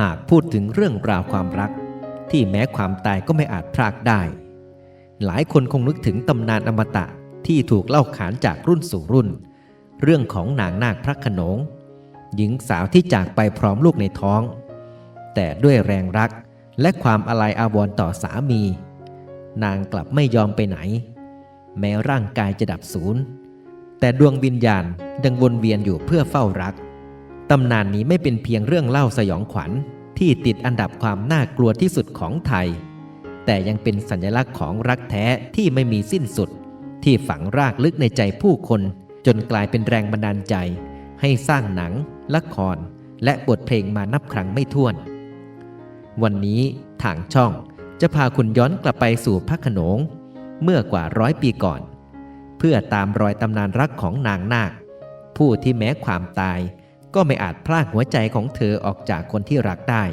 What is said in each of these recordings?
หากพูดถึงเรื่องราวความรัก ที่แม้ความตายก็ไม่อาจพรากได้ หลายคนคงนึกถึงตำนานอมตะที่ถูกเล่าขานจากรุ่นสู่รุ่น เรื่องของนางนาคพระขนง หญิงสาวที่จากไปพร้อมลูกในท้อง แต่ด้วยแรงรักและความอาลัยอาวรณ์ต่อสามี นางกลับไม่ยอมไปไหน แม้ร่างกายจะดับสูญแต่ดวงวิญญาณยังวนเวียนอยู่เพื่อเฝ้ารัก ตำนานนี้ไม่เป็นเพียงเรื่องเล่าสยองขวัญที่ติดอันดับความน่ากลัวที่สุดของไทย แต่ยังเป็นสัญลักษณ์ของรักแท้ที่ไม่มีสิ้นสุด ที่ฝังรากลึกในใจผู้คน จนกลายเป็นแรงบันดาลใจ ให้สร้างหนัง ละคร และบทเพลงมานับครั้งไม่ถ้วน วันนี้ทางช่องจะพาคุณย้อนกลับไปสู่พระขนง เมื่อกว่าร้อยปีก่อน เพื่อตามรอยตำนานรักของนางนาค ผู้ที่แม้ความตาย ก็ไม่อาจพลากหัวใจของเธอออกจากคนที่รักได้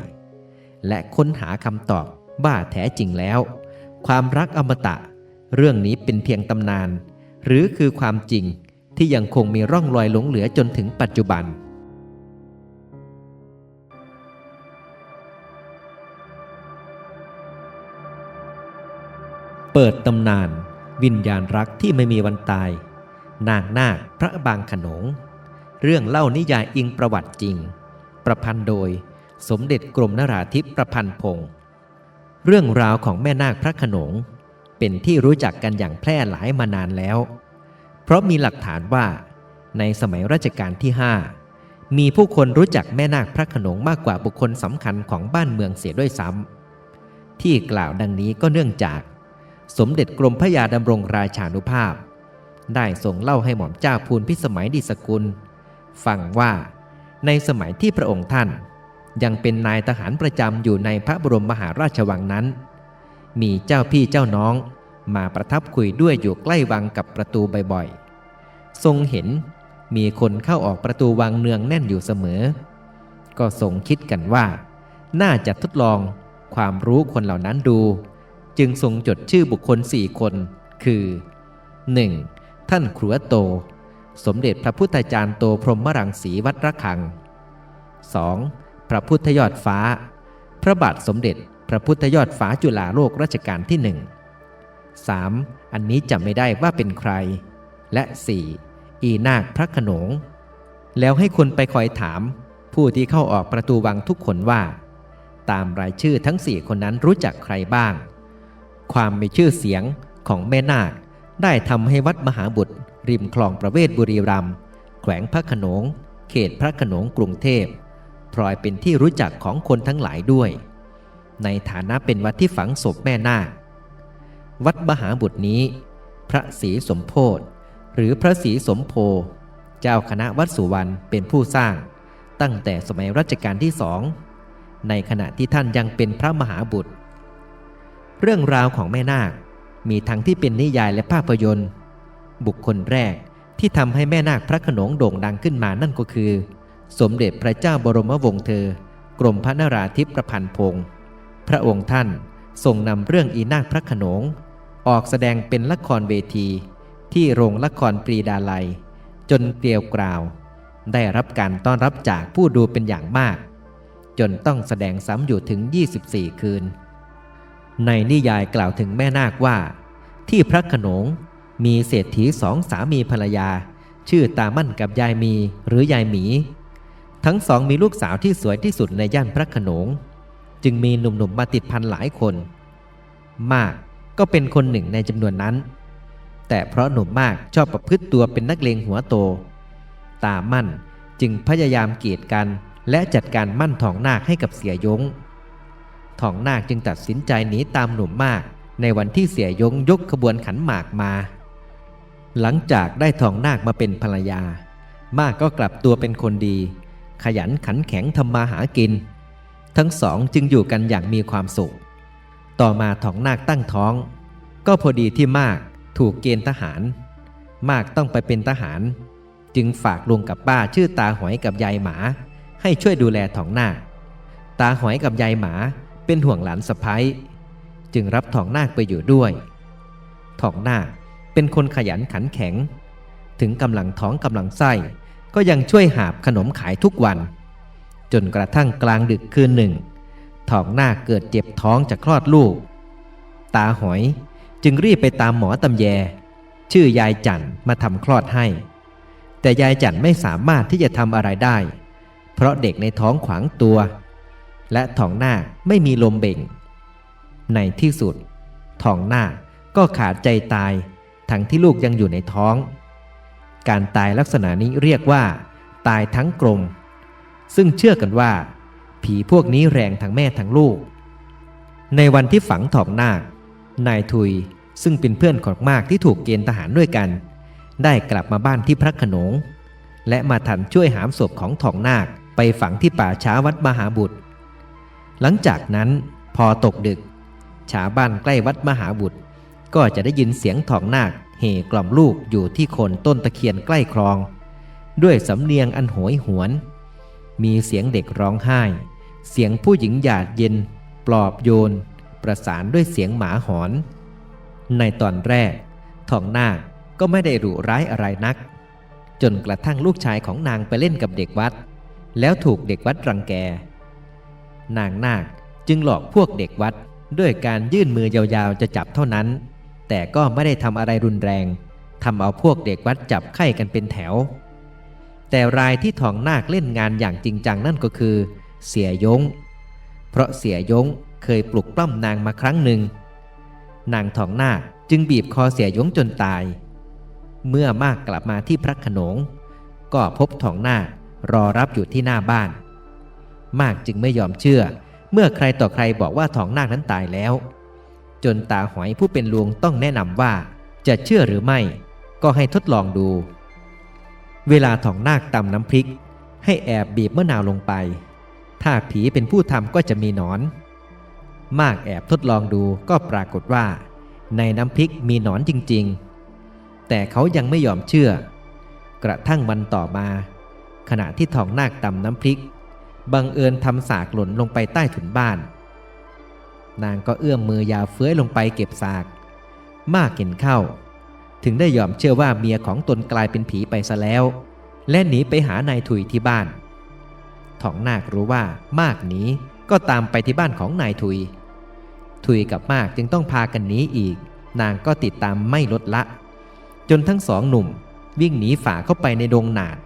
และค้นหาคำตอบว่าแท้จริงแล้ว ความรักอมตะ เรื่องนี้เป็นเพียงตำนาน หรือคือความจริงที่ยังคงมีร่องรอยหลงเหลือจนถึงปัจจุบันเปิดตำนาน วิญญาณรักที่ไม่มีวันตาย นางนาคพระบางขนง เรื่องเล่านิยายอิงประวัติจริง ประพันธ์โดย สมเด็จกรมนราธิปประพันธ์พงศ์เรื่องราวของแม่นาคพระขนง เป็นที่รู้จักกันอย่างแพร่หลายมานานแล้ว เพราะมีหลักฐานว่า ในสมัยรัชกาลที่ 5 มีผู้คนรู้จักแม่นาคพระขนงมากกว่าบุคคลสำคัญของบ้านเมืองเสียด้วยซ้ำที่กล่าวดังนี้ก็เนื่องจาก สมเด็จกรมพระยาดำรงราชานุภาพ ได้ส่งเล่าให้หม่อมเจ้าภูลพิสมัยดิสกุล ฟังว่า ในสมัยที่พระองค์ท่าน ยังเป็นนายทหารประจำอยู่ในพระบรมมหาราชวังนั้น มีเจ้าพี่เจ้าน้องมาประทับคุยด้วยอยู่ใกล้วังกับประตูบ่อยๆ ทรงเห็นมีคนเข้าออกประตูวังเนืองแน่นอยู่เสมอ ก็ทรงคิดกันว่า น่าจะทดลองความรู้คนเหล่านั้นดู จึงทรงจดชื่อบุคคลสี่คน คือ 1. ท่านครัวโต สมเด็จพระพุทธจารย์โตพรหมรังสีวัดระฆัง 2. พระพุทธยอดฟ้า พระบาทสมเด็จพระพุทธยอดฟ้าจุฬาโลกรัชกาลที่หนึ่ง 3. อันนี้จำไม่ได้ว่าเป็นใคร และ 4. อีนาคพระขนง แล้วให้คนไปคอยถาม ผู้ที่เข้าออกประตูวังทุกคนว่า ตามรายชื่อทั้งสี่คนนั้นรู้จักใครบ้าง ความมีชื่อเสียงของแม่นาค ได้ทำให้วัดมหาบุตร ริมคลองประเวศบุรีรัมย์แขวงพระขนง เขตพระขนงกรุงเทพพลอยเป็นที่รู้จักของคนทั้งหลายด้วย ในฐานะเป็นวัดที่ฝังศพแม่นาควัดมหาบุตรนี้ พระศรีสมโพธหรือพระศรีสมโพเจ้าคณะวัดสุวรรณเป็นผู้สร้าง ตั้งแต่สมัยรัชกาลที่สองในขณะที่ท่านยังเป็นพระมหาบุตร เรื่องราวของแม่นาค มีทั้งที่เป็นนิยายและภาพยนตร์ บุคคลแรกที่ทำให้แม่นาคพระขนงโด่งดังขึ้นมานั่นก็คือ สมเด็จพระเจ้าบรมวงศ์เธอ กรมพระนราธิปประพันธ์พงศ์พระองค์ท่านทรงนำเรื่องอีนาคพระขนง ออกแสดงเป็นละครเวที ที่โรงละครปรีดาลัย จนเกลียวกราว ได้รับการต้อนรับจากผู้ดูเป็นอย่างมาก จนต้องแสดงซ้ำอยู่ถึง 24 คืน ในนิยายกล่าวถึงแม่นาคว่า ที่พระขนงมีเศรษฐีสองสามีภรรยา ชื่อตามั่นกับยายมีหรือยายหมี ทั้งสองมีลูกสาวที่สวยที่สุดในย่านพระขนง จึงมีหนุ่มๆมาติดพันหลายคน มากก็เป็นคนหนึ่งในจำนวนนั้น แต่เพราะหนุ่มมากชอบประพฤติตัวเป็นนักเลงหัวโต ตามั่นจึงพยายามเกียดกันและจัดการมั่นทองนาคให้กับเสียยง ทองนาคจึงตัดสินใจหนีตามหนุ่มมาก ในวันที่เสียยงยกขบวนขันหมากมา หลังจากได้ทองนาคมาเป็นภรรยา มากก็กลับตัวเป็นคนดี ขยันขันแข็งทำมาหากิน ทั้งสองจึงอยู่กันอย่างมีความสุข ต่อมาทองนาคตั้งท้อง ก็พอดีที่มากถูกเกณฑ์ทหาร มากต้องไปเป็นทหาร จึงฝากลุงกับป้าชื่อตาหอยกับยายหมา ให้ช่วยดูแลทองนาคตาหอยกับยายหมา เป็นห่วงหลานสะพ้ยจึงรับทองนาคไปอยู่ด้วยทองนาคเป็นคนขยันขันแข็ง ถึงกำลังท้องกำลังไส้ก็ยังช่วยหาบขนมขายทุกวัน จนกระทั่งกลางดึกคืนหนึ่งทองนาคเกิดเจ็บท้องจะคลอดลูก ตาหอยจึงรีบไปตามหมอตำแย ชื่อยายจันมาทำคลอดให้ แต่ยายจันไม่สามารถที่จะทำอะไรได้ เพราะเด็กในท้องขวางตัว และทองนาไม่มีลมเบ่ง ในที่สุดทองนาก็ขาดใจตาย ทั้งที่ลูกยังอยู่ในท้อง การตายลักษณะนี้เรียกว่า ตายทั้งกลม ซึ่งเชื่อกันว่า ผีพวกนี้แรงทั้งแม่ทั้งลูก ในวันที่ฝังทองนานายทุยซึ่งเป็นเพื่อนของมากที่ถูกเกณฑ์ทหารด้วยกัน ได้กลับมาบ้านที่พระขนง และมาทันช่วยหามศพของทองนาคไปฝังที่ป่าช้าวัดมหาบุตร หลังจากนั้นพอตกดึก ชาวบ้านใกล้วัดมหาบุตร ก็จะได้ยินเสียงทองนาคเห่กล่อมลูกอยู่ที่โคนต้นตะเคียนใกล้คลอง ด้วยสำเนียงอันโหยหวน มีเสียงเด็กร้องไห้ เสียงผู้หญิงหยาดเย็น ปลอบโยน ประสานด้วยเสียงหมาหอน ในตอนแรกทองนาคก็ไม่ได้รุร้ายอะไรนัก จนกระทั่งลูกชายของนางไปเล่นกับเด็กวัด แล้วถูกเด็กวัดรังแก นางนาคจึงหลอกพวกเด็กวัด ด้วยการยื่นมือยาวๆจะจับเท่านั้น แต่ก็ไม่ได้ทำอะไรรุนแรงทำเอาพวกเด็กวัดจับไข้กันเป็นแถว แต่รายที่ทองนาคเล่นงานอย่างจริงจังนั่นก็คือ เสียยง เพราะเสียยงเคยปลุกปล้ำนางมาครั้งหนึ่ง นางทองนาคจึงบีบคอเสียยงจนตาย เมื่อมากกลับมาที่พระขนง ก็พบทองนาครอรับอยู่ที่หน้าบ้าน มากจึงไม่ยอมเชื่อ เมื่อใครต่อใครบอกว่าทองนาคนั้นตายแล้ว จนตาหอยผู้เป็นลวงต้องแนะนำว่า จะเชื่อหรือไม่ ก็ให้ทดลองดู เวลาทองนาคตำน้ำพริก ให้แอบบีบมะนาวลงไป ถ้าผีเป็นผู้ทำก็จะมีหนอน มากแอบทดลองดูก็ปรากฏว่า ในน้ำพริกมีหนอนจริง ๆ แต่เขายังไม่ยอมเชื่อ กระทั่งวันต่อมา ขณะที่ทองนาคตำน้ำพริก บังเอิญทำสากหล่นลงไปใต้ถุนบ้าน นางก็เอื้อมมือยาวเฟื้อยลงไปเก็บสาก มากเห็นเข้า ถึงได้ยอมเชื่อว่าเมียของตนกลายเป็นผีไปซะแล้ว และหนีไปหานายถุยที่บ้านทองนาครู้ว่ามากหนีก็ตามไปที่บ้านของนายถุย ถุยกับมากจึงต้องพากันหนีอีก นางก็ติดตามไม่ลดละ จนทั้งสองหนุ่มวิ่งหนีฝ่าเข้าไปในดงหนาด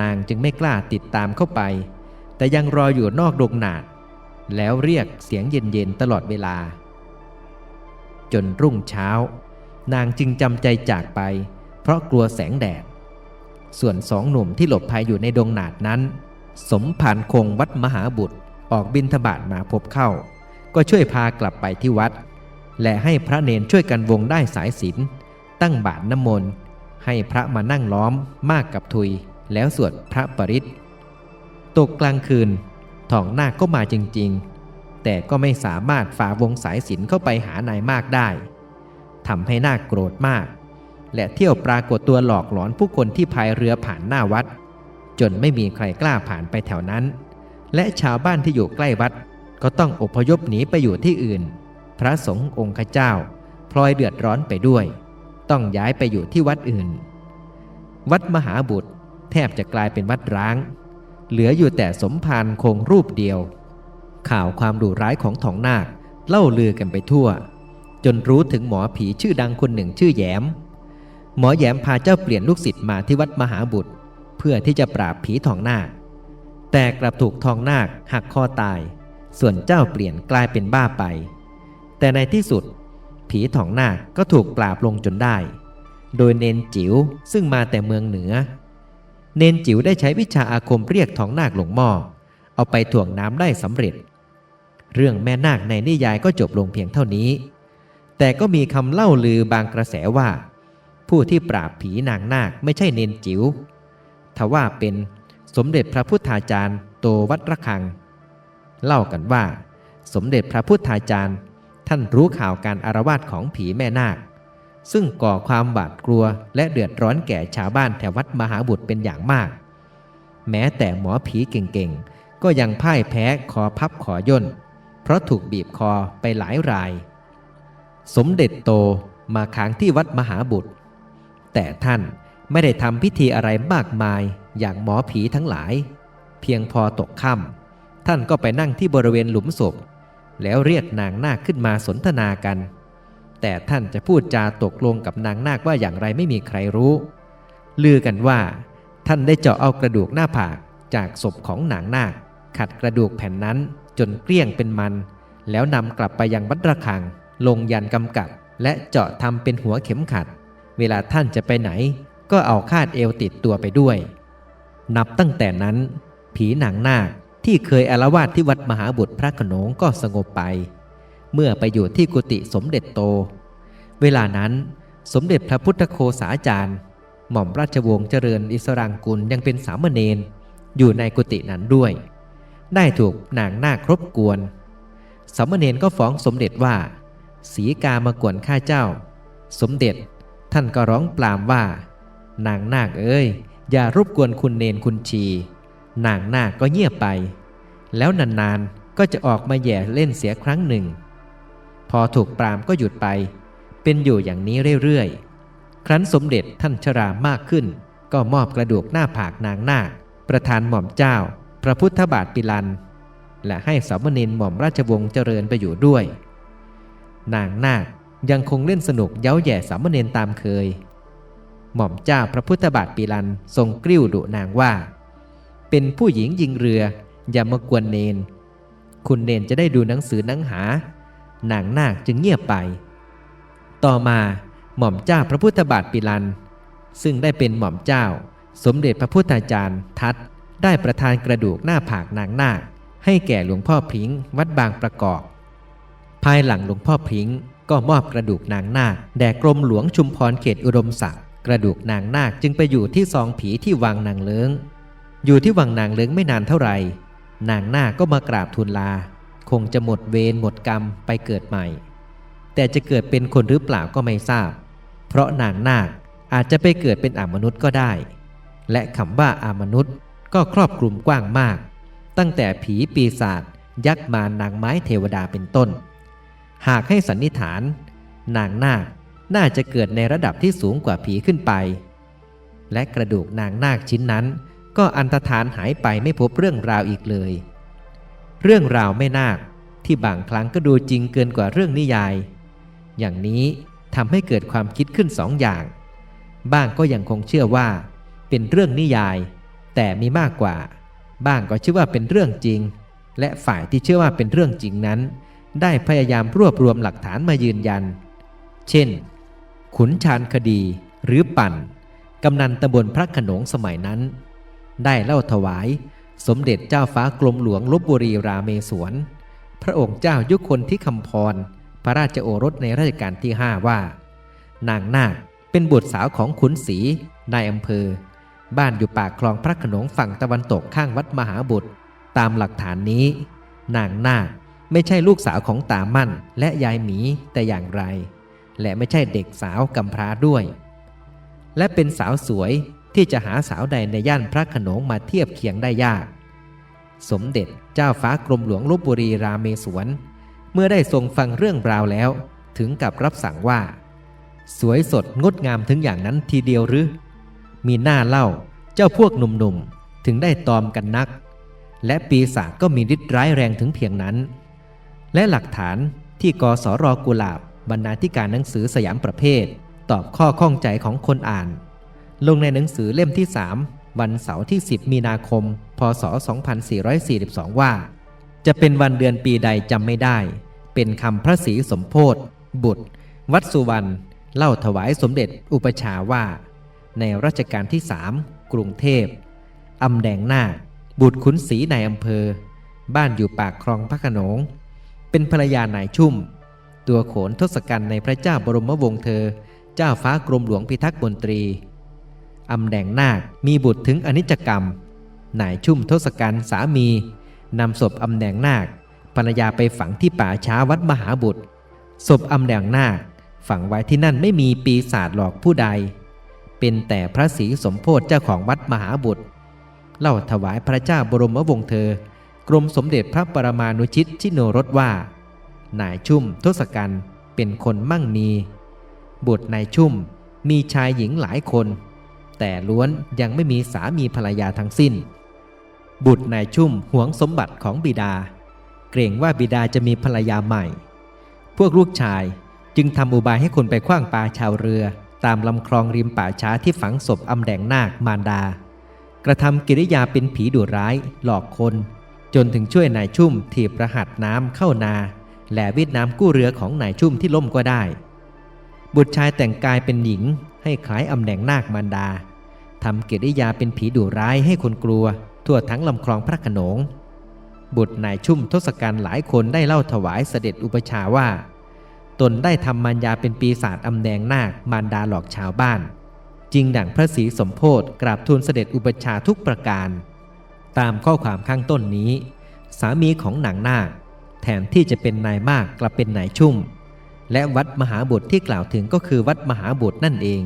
นางจึงไม่กล้าติดตามเข้าไป แต่ยังรออยู่นอกดงนาดแล้วเรียกเสียงเย็นๆตลอดเวลา จนรุ่งเช้า นางจึงจำใจจากไป เพราะกลัวแสงแดด ส่วนสองหนุ่มที่หลบภัยอยู่ในดงนาดนั้น สมผ่านคงวัดมหาบุตรออกบินทบาทมาพบเข้า ก็ช่วยพากลับไปที่วัด และให้พระเนนช่วยกันวงได้สายศีลตั้งบาทน้ำมนต์ให้พระมานั่งล้อมมากกับทุย แล้วสวดพระปริต ตกกลางคืนทองนาคก็มาจริงๆ แต่ก็ไม่สามารถฝ่าวงสายศีลเข้าไปหานายมากได้ทำให้นาคโกรธมาก และเที่ยวปรากฏตัวหลอกหลอนผู้คนที่พายเรือผ่านหน้าวัด จนไม่มีใครกล้าผ่านไปแถวนั้น และชาวบ้านที่อยู่ใกล้วัด ก็ต้องอพยพหนีไปอยู่ที่อื่น พระสงฆ์องค์เจ้า พลอยเดือดร้อนไปด้วย ต้องย้ายไปอยู่ที่วัดอื่น วัดมหาบุตรแทบจะกลายเป็นวัดร้าง เหลืออยู่แต่สมภารคงรูปเดียว ข่าวความดุร้ายของทองนาคเล่าลือกันไปทั่ว จนรู้ถึงหมอผีชื่อดังคนหนึ่งชื่อแยม หมอแยมพาเจ้าเปลี่ยนลูกศิษย์มาที่วัดมหาบุตร เพื่อที่จะปราบผีทองนาค แต่กลับถูกทองนาคหักคอตาย ส่วนเจ้าเปลี่ยนกลายเป็นบ้าไป แต่ในที่สุด ผีทองนาคก็ถูกปราบลงจนได้ โดยเนนจิ๋วซึ่งมาแต่เมืองเหนือ เนนจิ๋วได้ใช้วิชาอาคมเรียกทองนาคลงหม้อ เอาไปถ่วงน้ำได้สำเร็จ เรื่องแม่นาคในนิยายก็จบลงเพียงเท่านี้ แต่ก็มีคำเล่าลือบางกระแสว่า ผู้ที่ปราบผีนางนาคไม่ใช่เนนจิ๋วทว่าเป็นสมเด็จพระพุทธาจารย์โตวัดระฆัง เล่ากันว่า สมเด็จพระพุทธาจารย์ ท่านรู้ข่าวการอารวาสของผีแม่นาค ซึ่งก่อความหวาดกลัวและเดือดร้อนแก่ชาวบ้านแถววัดมหาบุตรเป็นอย่างมาก แม้แต่หมอผีเก่งๆ ก็ยังพ่ายแพ้คอพับขอย่น เพราะถูกบีบคอไปหลายราย สมเด็จโตมาค้างที่วัดมหาบุตร แต่ท่านไม่ได้ทำพิธีอะไรมากมายอย่างหมอผีทั้งหลาย เพียงพอตกค่ท่านก็ไปนั่งที่บริเวณหลุมศพ แล้วเรียกนางนาคขึ้นมาสนทนากัน แต่ท่านจะพูดจาตกลงกับนางนาคว่าอย่างไรไม่มีใครรู้ ลือกันว่า ท่านได้เจาะเอากระดูกหน้าผากจากศพของนางนาค ขัดกระดูกแผ่นนั้นจนเกลี้ยงเป็นมัน แล้วนำกลับไปยังวัดระฆัง ลงยันกำกับ และเจาะทำเป็นหัวเข็มขัด เวลาท่านจะไปไหน ก็เอาคาดเอวติดตัวไปด้วย นับตั้งแต่นั้น ผีนางนาคที่เคยอาละวาดที่วัดมหาบุตรพระขนงก็สงบไป เมื่อไปอยู่ที่กุฏิสมเด็จโต เวลานั้นสมเด็จพระพุทธโคสาจารย์ หม่อมราชวงศ์เจริญอิสรางกุลยังเป็นสามเณรอยู่ในกุฏินั้นด้วย ได้ถูกนางนาครบกวน สามเณรก็ฟ้องสมเด็จว่า สีกามากวนข้าเจ้า สมเด็จท่านก็ร้องปรามว่า นางนาคเอ้ย อย่ารบกวนคุณเนนคุณชี นางนาคก็เงียบไป แล้วนานๆก็จะออกมาแย่เล่นเสียครั้งหนึ่ง พอถูกปรามก็หยุดไป เป็นอยู่อย่างนี้เรื่อยๆ ครั้นสมเด็จท่านชรามากขึ้น ก็มอบกระดูกหน้าผากนางนาคประธานหม่อมเจ้า พระพุทธบาทปิลัน และให้สามเณรหม่อมราชวงศ์เจริญไปอยู่ด้วย นางนาคยังคงเล่นสนุกเย้าแย่สามเณรตามเคย หม่อมเจ้าพระพุทธบาทปีลันทรงกริ้วดุนางว่า เป็นผู้หญิงยิงเรืออย่ามากวนเนน คุณเนนจะได้ดูหนังสือหนังหา นางนาคจึงเงียบไป ต่อมาหม่อมเจ้าพระพุทธบาทปีลัน ซึ่งได้เป็นหม่อมเจ้า สมเด็จพระพุทธาจารย์ทัตได้ประทานกระดูกหน้าผากนางนาค ให้แก่หลวงพ่อพริ้งวัดบางประกอบ ภายหลังหลวงพ่อพริ้งก็มอบกระดูกนางนาคแด่กรมหลวงชุมพรเขตอุดมศักดิ์กระดูกนางนาคจึงไปอยู่ที่ซองผีที่วังนางเลิงอยู่ที่วังนางเลิงไม่นานเท่าไหร่นางนาคก็มากราบทูลลา คงจะหมดเวรหมดกรรมไปเกิดใหม่ แต่จะเกิดเป็นคนหรือเปล่าก็ไม่ทราบ เพราะนางนาคอาจจะไปเกิดเป็นอามนุษย์ก็ได้ และคำว่าอามนุษย์ก็ครอบคลุมกว้างมาก ตั้งแต่ผีปีศาจยักษ์มารนางไม้เทวดาเป็นต้น หากให้สันนิษฐาน นางนาคน่าจะเกิดในระดับที่สูงกว่าผีขึ้นไป และกระดูกนางนาคชิ้นนั้น ก็อันตรธานหายไปไม่พบเรื่องราวอีกเลย เรื่องราวไม่นาคที่บางครั้งก็ดูจริงเกินกว่าเรื่องนิยาย อย่างนี้ทำให้เกิดความคิดขึ้นสองอย่าง บ้างก็ยังคงเชื่อว่า เป็นเรื่องนิยาย แต่มีมากกว่า บ้างก็เชื่อว่าเป็นเรื่องจริง และฝ่ายที่เชื่อว่าเป็นเรื่องจริงนั้น ได้พยายามรวบรวมหลักฐานมายืนยัน เช่น ขุนชาญคดีหรือปั่น กำนันตำบลพระขนงสมัยนั้น ได้เล่าถวาย สมเด็จเจ้าฟ้ากรมหลวงลบบุรีราเมศวร พระองค์เจ้ายุคนที่คำพร พระราชโอรสในรัชกาลที่ห้าว่า นางนาคเป็นบุตรสาวของขุนศรีนายอำเภอ บ้านอยู่ปากคลองพระขนงฝั่งตะวันตกข้างวัดมหาบุตร ตามหลักฐานนี้ นางนาคไม่ใช่ลูกสาวของตามั่นและยายหมีแต่อย่างไร และไม่ใช่เด็กสาวกำพร้าด้วย และเป็นสาวสวย ที่จะหาสาวใดในย่านพระขนงมาเทียบเคียงได้ยาก สมเด็จเจ้าฟ้ากรมหลวงลบบุรีราเมศวร เมื่อได้ทรงฟังเรื่องราวแล้ว ถึงกับรับสั่งว่า สวยสดงดงามถึงอย่างนั้นทีเดียวหรือ มีหน้าเล่าเจ้าพวกหนุ่มๆถึงได้ตอมกันนัก และปีศาจก็มีฤทธิ์ร้ายแรงถึงเพียงนั้น และหลักฐานที่กสรกุลาบบรรณาธิการหนังสือสยามประเภท ตอบข้อข้องใจของคนอ่าน ลงในหนังสือเล่มที่ 3 วันเสาร์ที่ 10 มีนาคม พศ 2442 ว่า จะเป็นวันเดือนปีใดจำไม่ได้ เป็นคำพระศรีสมโพธิบุตร วัดสุวรรณเล่าถวายสมเด็จอุปชาว่า ในรัชกาลที่สามกรุงเทพอำแดงนาคบุตรขุนศรีในอำเภอ บ้านอยู่ปากคลองพระขนง เป็นภรรยานายชุ่ม ตัวโขนทศกัณฐ์ในพระเจ้าบรมวงศ์เธอ เจ้าฟ้ากรมหลวงพิทักษ์มนตรี อำแดงนาค มีบุตรถึงอนิจกรรม นายชุ่มทศกัณฐ์สามีนำศพอำแดงนาคภรรยาไปฝังที่ป่าช้าวัดมหาบุตร ศพอำแดงนาค ฝังไว้ที่นั่นไม่มีปีศาจหลอกผู้ใด เป็นแต่พระศรีสมโพธิเจ้าของวัดมหาบุตร เล่าถวายพระเจ้าบรมวงศ์เธอ กรมสมเด็จพระปรมานุชิตชิโนรสว่า นายชุ่มทศกัณฐ์เป็นคนมั่งมี บุตรนายชุ่มมีชายหญิงหลายคน แต่ล้วนยังไม่มีสามีภรรยาทั้งสิ้น บุตรนายชุ่มหวงสมบัติของบิดา เกรงว่าบิดาจะมีภรรยาใหม่ พวกลูกชายจึงทำอุบายให้คนไปคว้างปลาชาวเรือ ตามลำคลองริมป่าช้าที่ฝังศพอำแดงนาคมารดา กระทำกิริยาเป็นผีดุร้ายหลอกคน จนถึงช่วยนายชุ่มถีบระหัสน้ำเข้านา และวิดน้ำกู้เรือของนายชุ่มที่ล่มก็ได้ บุตรชายแต่งกายเป็นหญิง ให้คล้ายอำแดงนาคมารดาทำกิริยาเป็นผีดุร้ายให้คนกลัว ทั่วทั้งลำคลองพระขนง บุตรนายชุ่มทศกัณฐ์หลายคนได้เล่าถวายเสด็จอุปชาว่า ตนได้ทำมารยาเป็นปีศาจอำแดงนาคมารดาหลอกชาวบ้านจริงดังพระศรีสมโพธกราบทูลเสด็จอุปชาทุกประการ ตามข้อความข้างต้นนี้ สามีของหนางนาคแทนที่จะเป็นนายมากกลับเป็นนายชุ่ม และวัดมหาบุตรที่กล่าวถึงก็คือวัดมหาบุตรนั่นเอง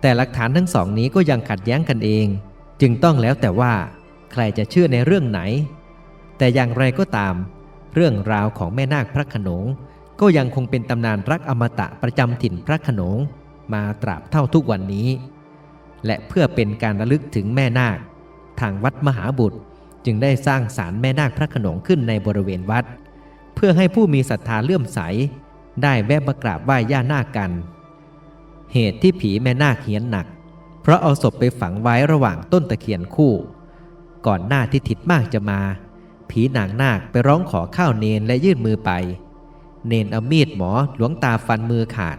แต่หลักฐานทั้งสองนี้ก็ยังขัดแย้งกันเอง จึงต้องแล้วแต่ว่า ใครจะเชื่อในเรื่องไหน แต่อย่างไรก็ตาม เรื่องราวของแม่นาคพระขนง ก็ยังคงเป็นตำนานรักอมตะประจำถิ่นพระขนง มาตราบเท่าทุกวันนี้ และเพื่อเป็นการระลึกถึงแม่นาค ทางวัดมหาบุตรจึงได้สร้างศาลแม่นาคพระขนงขึ้นในบริเวณวัด เพื่อให้ผู้มีศรัทธาเลื่อมใส ได้แวะมากราบไหว้ย่านาคกัน เหตุที่ผีแม่นาคเฮียนหนัก เพราะเอาศพไปฝังไว้ระหว่างต้นตะเคียนคู่ ก่อนหน้าที่ทิดมากจะมา ผีนางนาคไปร้องขอข้าวเนนและยื่นมือไป เนนเอามีดหมอหลวงตาฟันมือขาด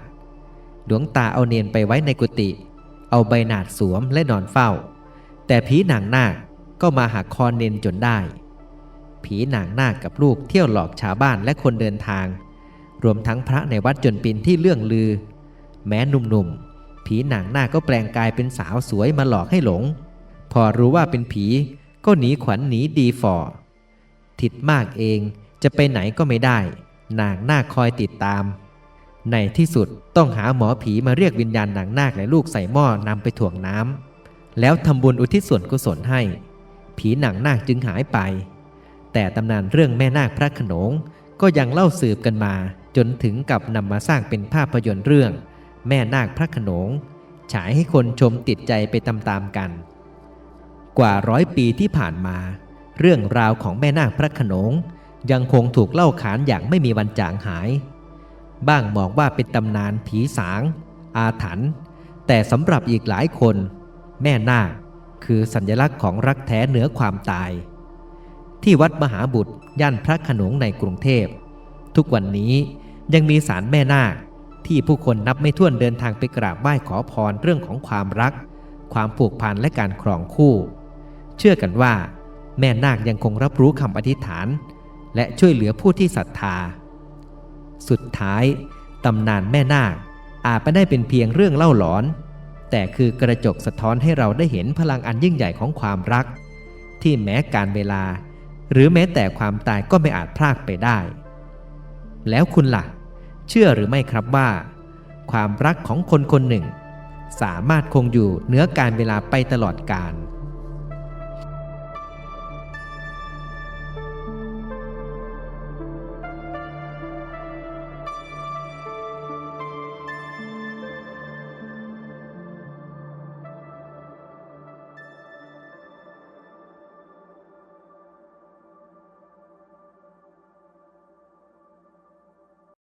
หลวงตาเอาเนนไปไว้ในกุฏิเอาใบหนาดสวมและนอนเฝ้า แต่ผีนางนาคก็มาหักคอเนนจนได้ ผีนางนาคกับลูกเที่ยวหลอกชาวบ้านและคนเดินทาง รวมทั้งพระในวัดจนปินที่เรื่องลือ แม้หนุ่มๆ ผีหนางหน้าก็แปลงกายเป็นสาวสวยมาหลอกให้หลง พอรู้ว่าเป็นผีก็หนีขวัญหนีดีฝ่อทิดมากเองจะไปไหนก็ไม่ได้ นางหน้าคอยติดตาม ในที่สุดต้องหาหมอผีมาเรียกวิญญาณนางนาคและลูกใส่หม้อนำไปถ่วงน้ำแล้วทำบุญอุทิศส่วนกุศลให้ ผีหนางนาคจึงหายไป แต่ตำนานเรื่องแม่นาคพระขนงก็ยังเล่าสืบกันมา จนถึงกับนำมาสร้างเป็นภาพยนตร์เรื่อง แม่นาคพระขนง ฉายให้คนชมติดใจไปตามๆกัน กว่าร้อยปีที่ผ่านมา เรื่องราวของแม่นาคพระขนง ยังคงถูกเล่าขานอย่างไม่มีวันจางหาย บ้างบอกว่าเป็นตำนานผีสาง อาถรรพ์แต่สำหรับอีกหลายคน แม่นาคคือสัญลักษณ์ของรักแท้เหนือความตาย ที่วัดมหาบุตรย่านพระขนงในกรุงเทพ ทุกวันนี้ ยังมีศาลแม่นาคที่ผู้คนนับไม่ถ้วนเดินทางไปกราบไหว้ขอพรเรื่องของความรัก ความผูกพันและการครองคู่ เชื่อกันว่า แม่นาคยังคงรับรู้คำอธิษฐาน และช่วยเหลือผู้ที่ศรัทธา สุดท้ายตำนานแม่นาคอาจไม่ได้เป็นเพียงเรื่องเล่าหลอน แต่คือกระจกสะท้อนให้เราได้เห็นพลังอันยิ่งใหญ่ของความรัก ที่แม้การเวลา หรือแม้แต่ความตายก็ไม่อาจพรากไปได้ แล้วคุณล่ะ เชื่อหรือไม่ครับว่า ความรักของคนคนหนึ่ง สามารถคงอยู่เหนือการเวลาไปตลอดกาล